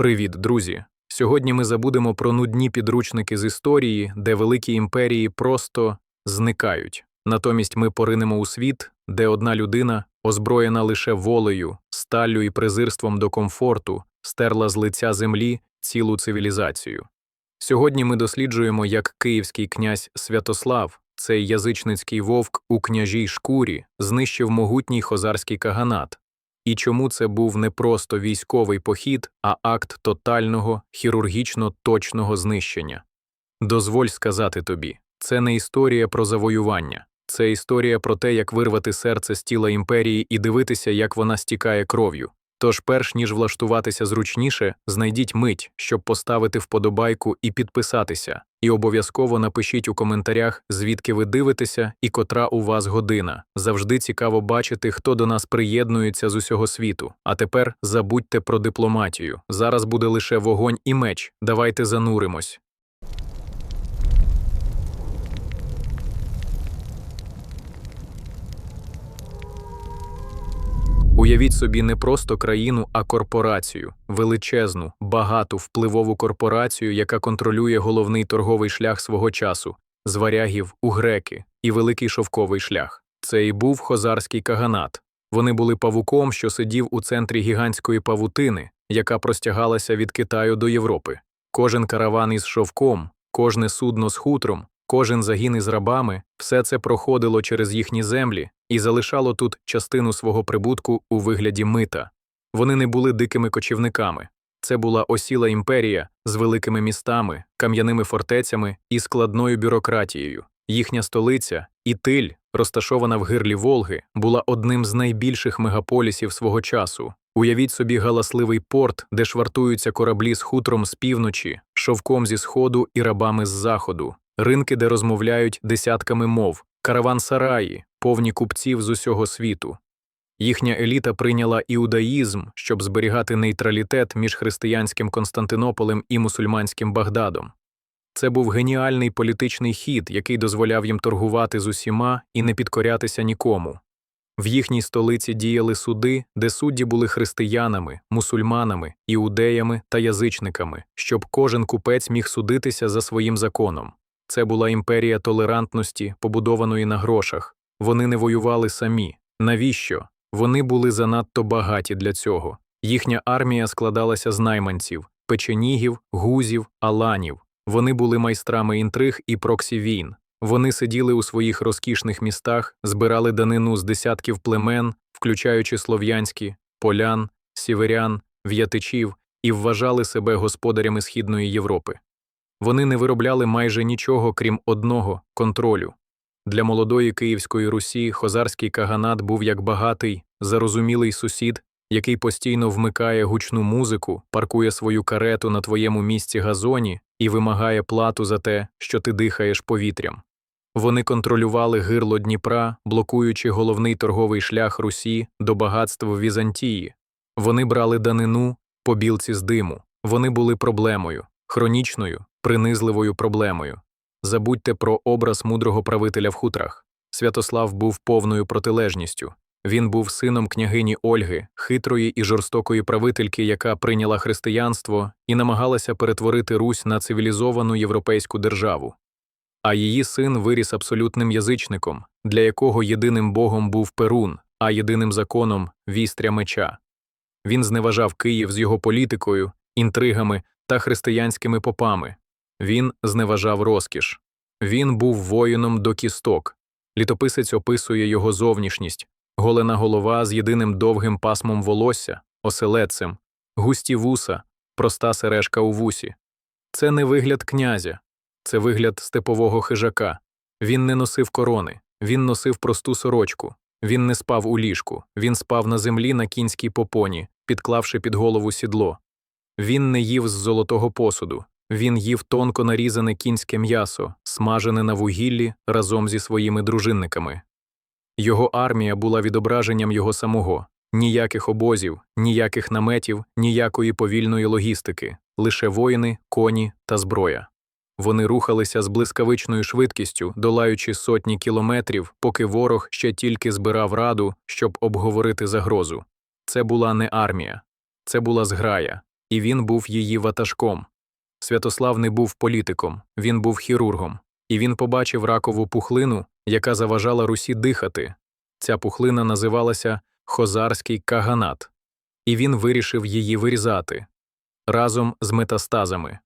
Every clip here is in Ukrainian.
Привіт, друзі! Сьогодні ми забудемо про нудні підручники з історії, де великі імперії просто зникають. Натомість ми поринемо у світ, де одна людина, озброєна лише волею, сталлю і презирством до комфорту, стерла з лиця землі цілу цивілізацію. Сьогодні ми досліджуємо, як київський князь Святослав, цей язичницький вовк у княжій шкурі, знищив могутній хозарський каганат, і чому це був не просто військовий похід, а акт тотального, хірургічно точного знищення. Дозволь сказати тобі, це не історія про завоювання, це історія про те, як вирвати серце з тіла імперії і дивитися, як вона стікає кров'ю. Тож, перш ніж влаштуватися зручніше, знайдіть мить, щоб поставити вподобайку і підписатися, і обов'язково напишіть у коментарях, звідки ви дивитеся і котра у вас година. Завжди цікаво бачити, хто до нас приєднується з усього світу. А тепер забудьте про дипломатію. Зараз буде лише вогонь і меч. Давайте зануримось. Уявіть собі не просто країну, а корпорацію, величезну, багату, впливову корпорацію, яка контролює головний торговий шлях свого часу з варягів у греки і великий шовковий шлях. Це і був хозарський каганат. Вони були павуком, що сидів у центрі гігантської павутини, яка простягалася від Китаю до Європи. Кожен караван із шовком, кожне судно з хутром, Кожен загін із рабами, все це проходило через їхні землі і залишало тут частину свого прибутку у вигляді мита. Вони не були дикими кочівниками. Це була осіла імперія з великими містами, кам'яними фортецями і складною бюрократією. Їхня столиця Ітиль, розташована в гирлі Волги, була одним з найбільших мегаполісів свого часу. Уявіть собі галасливий порт, де швартуються кораблі з хутром з півночі, шовком зі сходу і рабами з заходу ринки, де розмовляють десятками мов, караван-сараї, повні купців з усього світу. Їхня еліта прийняла іудаїзм, щоб зберігати нейтралітет між християнським Константинополем і мусульманським Багдадом. Це був геніальний політичний хід, який дозволяв їм торгувати з усіма і не підкорятися нікому. В їхній столиці діяли суди, де судді були християнами, мусульманами, іудеями та язичниками, щоб кожен купець міг судитися за своїм законом. Це була імперія толерантності, побудованої на грошах. Вони не воювали самі. Навіщо? Вони були занадто багаті для цього. Їхня армія складалася з найманців, печенігів, гузів, аланів. Вони були майстрами інтриг і проксі війн. Вони сиділи у своїх розкішних містах, збирали данину з десятків племен, включаючи слов'янські, полян, сіверян, в'ятичів, і вважали себе господарями Східної Європи. Вони не виробляли майже нічого, крім одного контролю. Для молодої Київської Русі хозарський каганат був як багатий, зарозумілий сусід, який постійно вмикає гучну музику, паркує свою карету на твоєму місці газоні і вимагає плату за те, що ти дихаєш повітрям. Вони контролювали гирло Дніпра, блокуючи головний торговий шлях Русі до багатств Візантії. Вони брали данину по білці з диму. Вони були проблемою, хронічною, принизливою проблемою. Забудьте про образ мудрого правителя в хутрах. Святослав був повною протилежністю. Він був сином княгині Ольги, хитрої і жорстокої правительки, яка прийняла християнство і намагалася перетворити Русь на цивілізовану європейську державу. А її син виріс абсолютним язичником, для якого єдиним богом був Перун, а єдиним законом вістря меча. Він зневажав Київ з його політикою, інтригами та християнськими попами, він зневажав розкіш. Він був воїном до кісток. Літописець описує його зовнішність, голена голова з єдиним довгим пасмом волосся, оселедцем, густі вуса, проста сережка у вусі. Це не вигляд князя, це вигляд степового хижака. Він не носив корони, він носив просту сорочку, він не спав у ліжку, він спав на землі на кінській попоні, підклавши під голову сідло. Він не їв з золотого посуду, він їв тонко нарізане кінське м'ясо, смажене на вугіллі разом зі своїми дружинниками. Його армія була відображенням його самого ніяких обозів, ніяких наметів, ніякої повільної логістики, лише воїни, коні та зброя. Вони рухалися з блискавичною швидкістю, долаючи сотні кілометрів, поки ворог ще тільки збирав раду, щоб обговорити загрозу. Це була не армія, це була зграя, і він був її ватажком. Святослав не був політиком, він був хірургом, і він побачив ракову пухлину, яка заважала Русі дихати. Ця пухлина називалася Хозарський каганат, і він вирішив її вирізати разом з метастазами.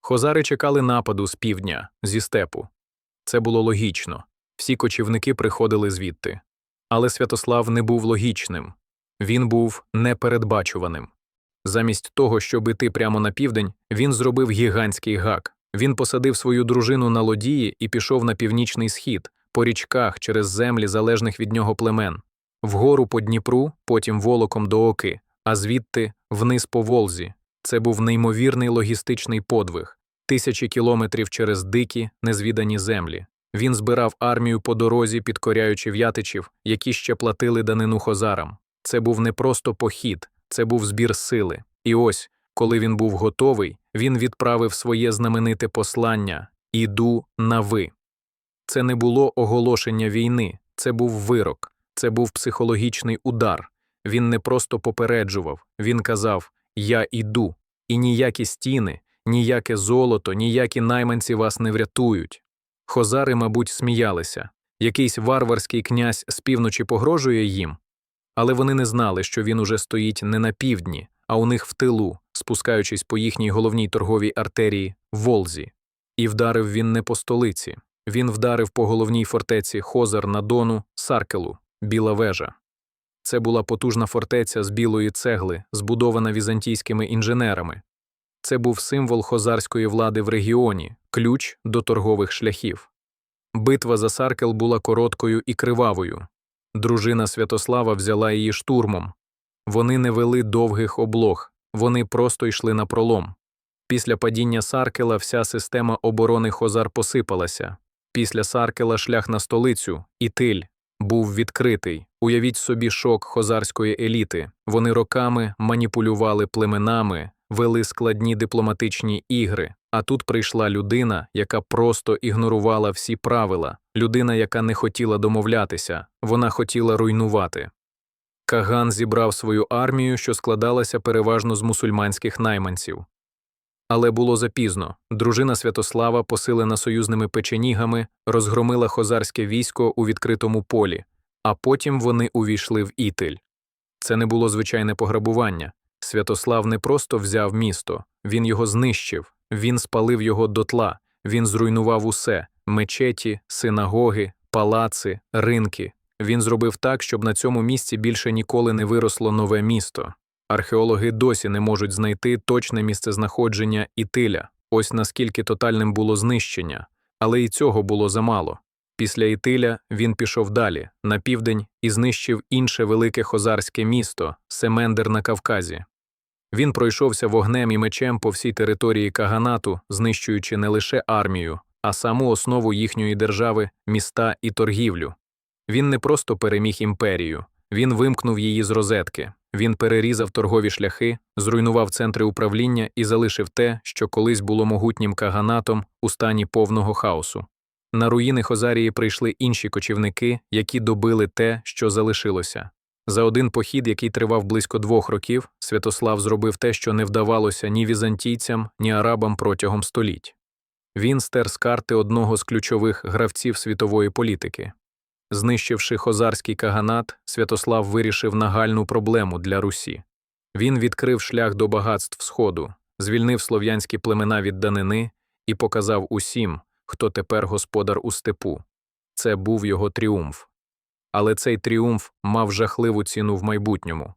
Хозари чекали нападу з півдня, зі степу. Це було логічно. Всі кочівники приходили звідти. Але Святослав не був логічним він був непередбачуваним. Замість того, щоб іти прямо на південь, він зробив гігантський гак. Він посадив свою дружину на лодії і пішов на північний схід, по річках через землі залежних від нього племен, вгору по Дніпру, потім волоком до Оки, а звідти вниз по Волзі. Це був неймовірний логістичний подвиг тисячі кілометрів через дикі, незвідані землі. Він збирав армію по дорозі, підкоряючи в'ятичів, які ще платили данину хозарам. Це був не просто похід, це був збір сили. І ось, коли він був готовий, він відправив своє знамените послання Іду на ви. Це не було оголошення війни, це був вирок, це був психологічний удар. Він не просто попереджував, він казав Я іду, і ніякі стіни, ніяке золото, ніякі найманці вас не врятують. Хозари, мабуть, сміялися якийсь варварський князь з півночі погрожує їм, але вони не знали, що він уже стоїть не на півдні, а у них в тилу, спускаючись по їхній головній торговій артерії Волзі. І вдарив він не по столиці. Він вдарив по головній фортеці Хозар на Дону, Саркелу, Біла вежа. Це була потужна фортеця з білої цегли, збудована візантійськими інженерами. Це був символ хозарської влади в регіоні, ключ до торгових шляхів. Битва за Саркел була короткою і кривавою. Дружина Святослава взяла її штурмом. Вони не вели довгих облог, вони просто йшли на пролом. Після падіння Саркела вся система оборони Хозар посипалася. Після Саркела шлях на столицю, Ітиль, був відкритий. Уявіть собі шок хозарської еліти. Вони роками маніпулювали племенами, вели складні дипломатичні ігри. А тут прийшла людина, яка просто ігнорувала всі правила, людина, яка не хотіла домовлятися, вона хотіла руйнувати. Каган зібрав свою армію, що складалася переважно з мусульманських найманців. Але було запізно. Дружина Святослава, посилена союзними печенігами, розгромила хозарське військо у відкритому полі, а потім вони увійшли в Ітиль. Це не було звичайне пограбування. Святослав не просто взяв місто, він його знищив, він спалив його дотла, він зруйнував усе мечеті, синагоги, палаци, ринки. Він зробив так, щоб на цьому місці більше ніколи не виросло нове місто. Археологи досі не можуть знайти точне місцезнаходження Ітиля, ось наскільки тотальним було знищення, але і цього було замало. Після Ітиля він пішов далі, на південь, і знищив інше велике хозарське місто Семендер на Кавказі. Він пройшовся вогнем і мечем по всій території Каганату, знищуючи не лише армію, а саму основу їхньої держави, міста і торгівлю. Він не просто переміг імперію, він вимкнув її з розетки, він перерізав торгові шляхи, зруйнував центри управління і залишив те, що колись було могутнім каганатом у стані повного хаосу. На руїни Хозарії прийшли інші кочівники, які добили те, що залишилося. За один похід, який тривав близько двох років, Святослав зробив те, що не вдавалося ні візантійцям, ні арабам протягом століть. Він стер з карти одного з ключових гравців світової політики. Знищивши хозарський каганат, Святослав вирішив нагальну проблему для Русі. Він відкрив шлях до багатств Сходу, звільнив слов'янські племена від данини і показав усім, хто тепер господар у степу. Це був його тріумф. Але цей тріумф мав жахливу ціну в майбутньому.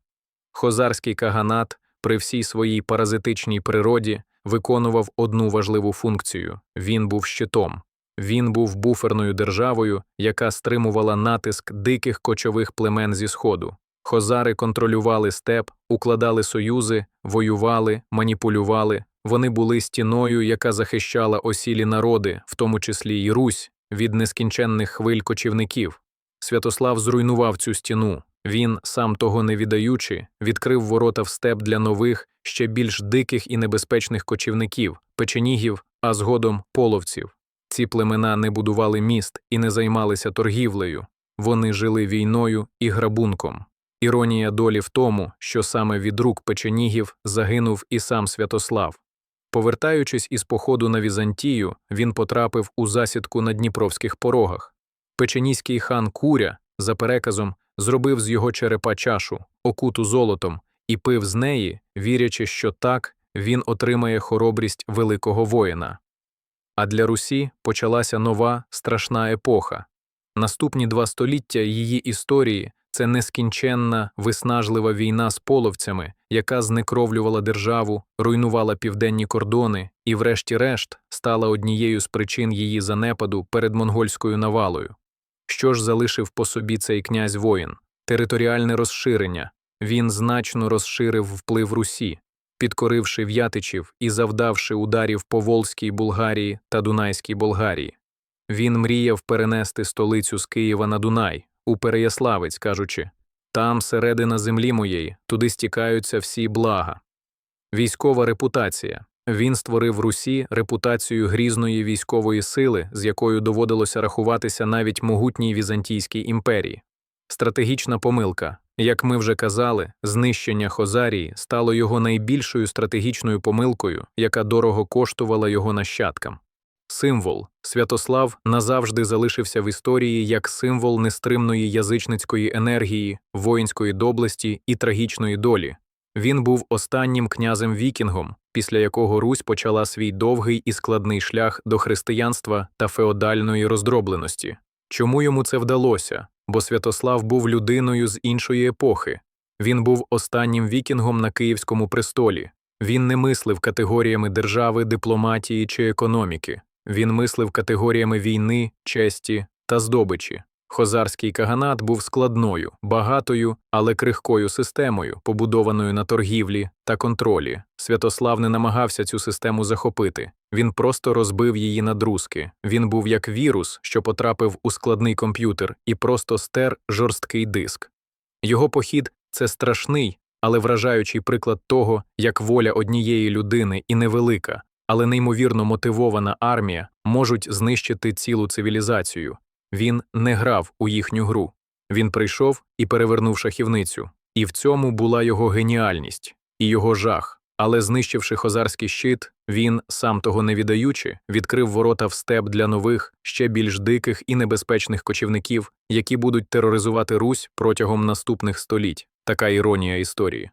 Хозарський каганат, при всій своїй паразитичній природі, виконував одну важливу функцію він був щитом. Він був буферною державою, яка стримувала натиск диких кочових племен зі Сходу. Хозари контролювали степ, укладали союзи, воювали, маніпулювали. Вони були стіною, яка захищала осілі народи, в тому числі й Русь, від нескінченних хвиль кочівників. Святослав зруйнував цю стіну. Він, сам того не віддаючи, відкрив ворота в степ для нових, ще більш диких і небезпечних кочівників, печенігів, а згодом половців. Ці племена не будували міст і не займалися торгівлею, вони жили війною і грабунком. Іронія долі в тому, що саме від рук печенігів загинув і сам Святослав. Повертаючись із походу на Візантію, він потрапив у засідку на Дніпровських порогах. Печеніський хан Куря, за переказом, зробив з його черепа чашу, окуту золотом, і пив з неї, вірячи, що так він отримає хоробрість великого воїна. А для Русі почалася нова страшна епоха. Наступні два століття її історії це нескінченна, виснажлива війна з половцями, яка знекровлювала державу, руйнувала південні кордони і, врешті-решт, стала однією з причин її занепаду перед монгольською навалою. Що ж залишив по собі цей князь воїн? Територіальне розширення. Він значно розширив вплив Русі, підкоривши в'ятичів і завдавши ударів по Волзькій Булгарії та Дунайській Болгарії. Він мріяв перенести столицю з Києва на Дунай, у Переяславець, кажучи там середина землі моєї, туди стікаються всі блага. Військова репутація. Він створив Русі репутацію грізної військової сили, з якою доводилося рахуватися навіть могутній Візантійській імперії. Стратегічна помилка. Як ми вже казали, знищення Хозарії стало його найбільшою стратегічною помилкою, яка дорого коштувала його нащадкам. Символ Святослав назавжди залишився в історії як символ нестримної язичницької енергії, воїнської доблесті і трагічної долі. Він був останнім князем вікінгом, після якого Русь почала свій довгий і складний шлях до християнства та феодальної роздробленості. Чому йому це вдалося? Бо Святослав був людиною з іншої епохи. Він був останнім вікінгом на Київському престолі. Він не мислив категоріями держави, дипломатії чи економіки. Він мислив категоріями війни, честі та здобичі. Хозарський каганат був складною, багатою, але крихкою системою, побудованою на торгівлі та контролі. Святослав не намагався цю систему захопити. Він просто розбив її на друзки. Він був як вірус, що потрапив у складний комп'ютер, і просто стер жорсткий диск. Його похід це страшний, але вражаючий приклад того, як воля однієї людини і невелика, але неймовірно мотивована армія можуть знищити цілу цивілізацію. Він не грав у їхню гру. Він прийшов і перевернув шахівницю. І в цьому була його геніальність і його жах. Але, знищивши хозарський щит, він, сам того не віддаючи, відкрив ворота в степ для нових, ще більш диких і небезпечних кочівників, які будуть тероризувати Русь протягом наступних століть. Така іронія історії.